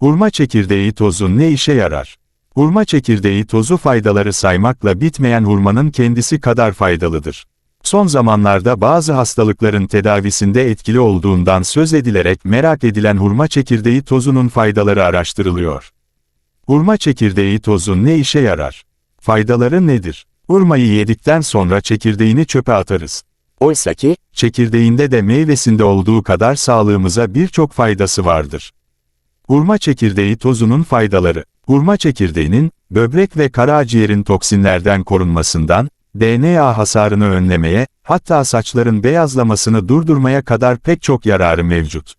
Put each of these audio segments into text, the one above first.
Hurma çekirdeği tozu ne işe yarar? Hurma çekirdeği tozu faydaları saymakla bitmeyen hurmanın kendisi kadar faydalıdır. Son zamanlarda bazı hastalıkların tedavisinde etkili olduğundan söz edilerek merak edilen hurma çekirdeği tozunun faydaları araştırılıyor. Hurma çekirdeği tozu ne işe yarar? Faydaları nedir? Hurmayı yedikten sonra çekirdeğini çöpe atarız. Oysaki, çekirdeğinde de meyvesinde olduğu kadar sağlığımıza birçok faydası vardır. Hurma çekirdeği tozunun faydaları. Hurma çekirdeğinin, böbrek ve karaciğerin toksinlerden korunmasından, DNA hasarını önlemeye, hatta saçların beyazlamasını durdurmaya kadar pek çok yararı mevcut.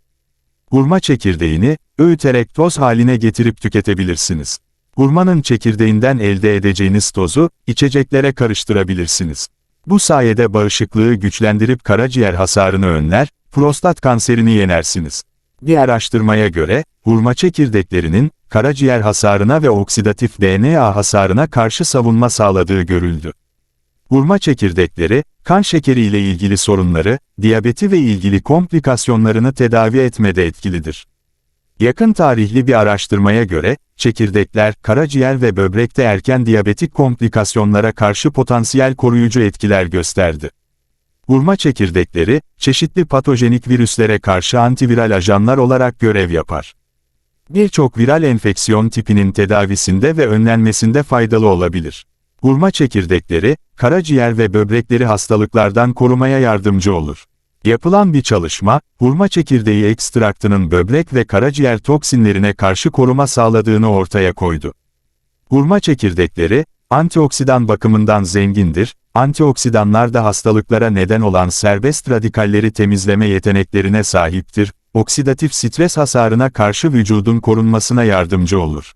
Hurma çekirdeğini, öğüterek toz haline getirip tüketebilirsiniz. Hurmanın çekirdeğinden elde edeceğiniz tozu, içeceklere karıştırabilirsiniz. Bu sayede bağışıklığı güçlendirip karaciğer hasarını önler, prostat kanserini yenersiniz. Bir araştırmaya göre, hurma çekirdeklerinin, karaciğer hasarına ve oksidatif DNA hasarına karşı savunma sağladığı görüldü. Hurma çekirdekleri, kan şekeri ile ilgili sorunları, diyabeti ve ilgili komplikasyonlarını tedavi etmede etkilidir. Yakın tarihli bir araştırmaya göre, çekirdekler, karaciğer ve böbrekte erken diyabetik komplikasyonlara karşı potansiyel koruyucu etkiler gösterdi. Hurma çekirdekleri, çeşitli patojenik virüslere karşı antiviral ajanlar olarak görev yapar. Birçok viral enfeksiyon tipinin tedavisinde ve önlenmesinde faydalı olabilir. Hurma çekirdekleri, karaciğer ve böbrekleri hastalıklardan korumaya yardımcı olur. Yapılan bir çalışma, hurma çekirdeği ekstraktının böbrek ve karaciğer toksinlerine karşı koruma sağladığını ortaya koydu. Hurma çekirdekleri, antioksidan bakımından zengindir, antioksidanlar da hastalıklara neden olan serbest radikalleri temizleme yeteneklerine sahiptir, oksidatif stres hasarına karşı vücudun korunmasına yardımcı olur.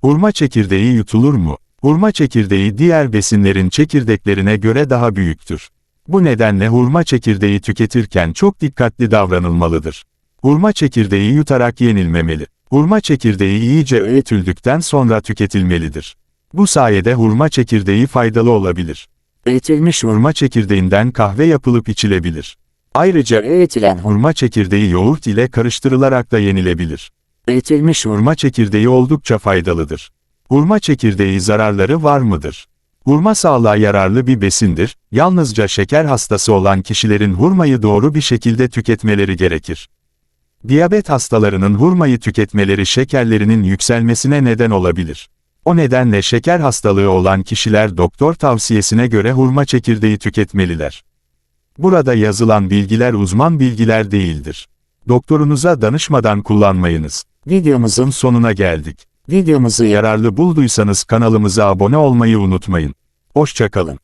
Hurma çekirdeği yutulur mu? Hurma çekirdeği diğer besinlerin çekirdeklerine göre daha büyüktür. Bu nedenle hurma çekirdeği tüketirken çok dikkatli davranılmalıdır. Hurma çekirdeği yutarak yenilmemeli. Hurma çekirdeği iyice öğütüldükten sonra tüketilmelidir. Bu sayede hurma çekirdeği faydalı olabilir. Öğütülmüş hurma çekirdeğinden kahve yapılıp içilebilir. Ayrıca öğütülen hurma çekirdeği yoğurt ile karıştırılarak da yenilebilir. Öğütülmüş hurma çekirdeği oldukça faydalıdır. Hurma çekirdeği zararları var mıdır? Hurma sağlığa yararlı bir besindir, yalnızca şeker hastası olan kişilerin hurmayı doğru bir şekilde tüketmeleri gerekir. Diyabet hastalarının hurmayı tüketmeleri şekerlerinin yükselmesine neden olabilir. O nedenle şeker hastalığı olan kişiler doktor tavsiyesine göre hurma çekirdeği tüketmeliler. Burada yazılan bilgiler uzman bilgiler değildir. Doktorunuza danışmadan kullanmayınız. Videomuzun sonuna geldik. Videomuzu yararlı bulduysanız kanalımıza abone olmayı unutmayın. Hoşçakalın.